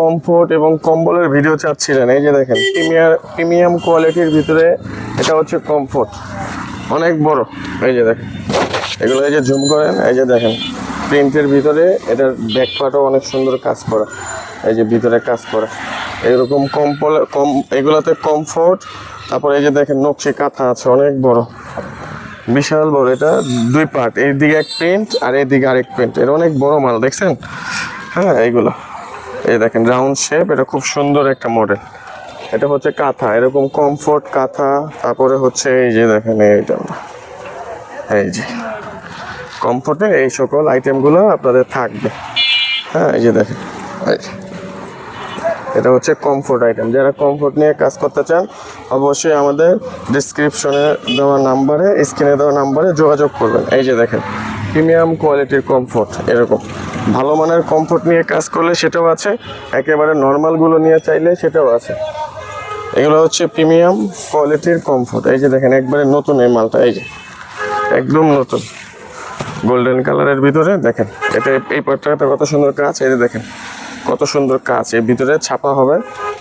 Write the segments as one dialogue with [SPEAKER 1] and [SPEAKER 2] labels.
[SPEAKER 1] Comfort এবং কম্বলের video চাচ্ছিলেন। এই যে দেখেন প্রিমিয়ার প্রিমিয়াম কোয়ালিটির ভিতরে এটা হচ্ছে কমফোর্ট অনেক বড়। এই যে দেখেন, এগুলো এই যে জুম করেন, এই যে দেখেন প্রিন্টের ভিতরে এটার ব্যাক পার্টও অনেক সুন্দর কাজ করা। এই যে ভিতরে কাজ করা। এরকম কম্পল কম এগুলোতে কমফোর্ট তারপরে এই যে দেখেন, নকশি কাঁথা আছে, অনেক বড়। বিশাল বড়, এটা দুই পার্ট এইদিকে এক প্রিন্ট আর এইদিকে আরেক প্রিন্ট এটা অনেক বড় মাল, দেখছেন? হ্যাঁ এইগুলো। এই দেখেন রাউন্ড শেপ এটা খুব সুন্দর একটা মডেল এটা হচ্ছে কাঁথা, এরকম কমফোর্ট কাঁথা, তারপরে হচ্ছে এই যে দেখেন এইটা এই যে। কমফোর্টে এই সকল আইটেমগুলো আপনাদের থাকবে। হ্যাঁ এই যে দেখেন। এটা হচ্ছে কমফোর্ট আইটেম যারা কমফোর্ট নিয়ে কাজ করতে চান, অবশ্যই আমাদের ডিসক্রিপশনে দেওয়া নাম্বারে স্ক্রিনে দেওয়া নাম্বারে যোগাযোগ করবেন। এই যে দেখেন প্রিমিয়াম কোয়ালিটির কমফোর্ট এরকম। ভালো মানের কমফোর্ট নিয়ে কাজ করলে সেটাও আছে। একেবারে নর্মালগুলো নিয়ে চাইলে সেটাও আছে। এগুলো হচ্ছে প্রিমিয়াম কোয়ালিটির কমফোর্ট এই যে দেখেন, একবারে নতুন এই মালটা, এই যে। একদম নতুন। গোল্ডেন কালারের ভিতরে দেখেন, এটা এই পাটটা কত সুন্দর কাজ, এই যে দেখেন, কত সুন্দর কাজ। এর ভিতরে ছাপা হবে,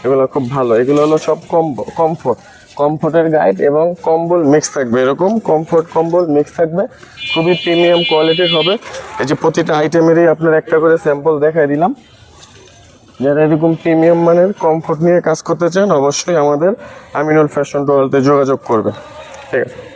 [SPEAKER 1] এগুলো খুব ভালো। এগুলো হলো সব কম কমফোর্ট কমফোর্টের গাইড এবং কম্বল মিক্স থাকবে, এরকম কমফোর্ট কম্বল মিক্স থাকবে। খুবই প্রিমিয়াম কোয়ালিটির হবে। এই যে প্রতিটা আইটেমেরই আপনার একটা করে স্যাম্পল দেখাই দিলাম। যারা এরকম প্রিমিয়াম মানের কমফোর্ট নিয়ে কাজ করতে চান, অবশ্যই আমাদের আমিনুল ফ্যাশন টোয়ালতে যোগাযোগ করবে ঠিক আছে।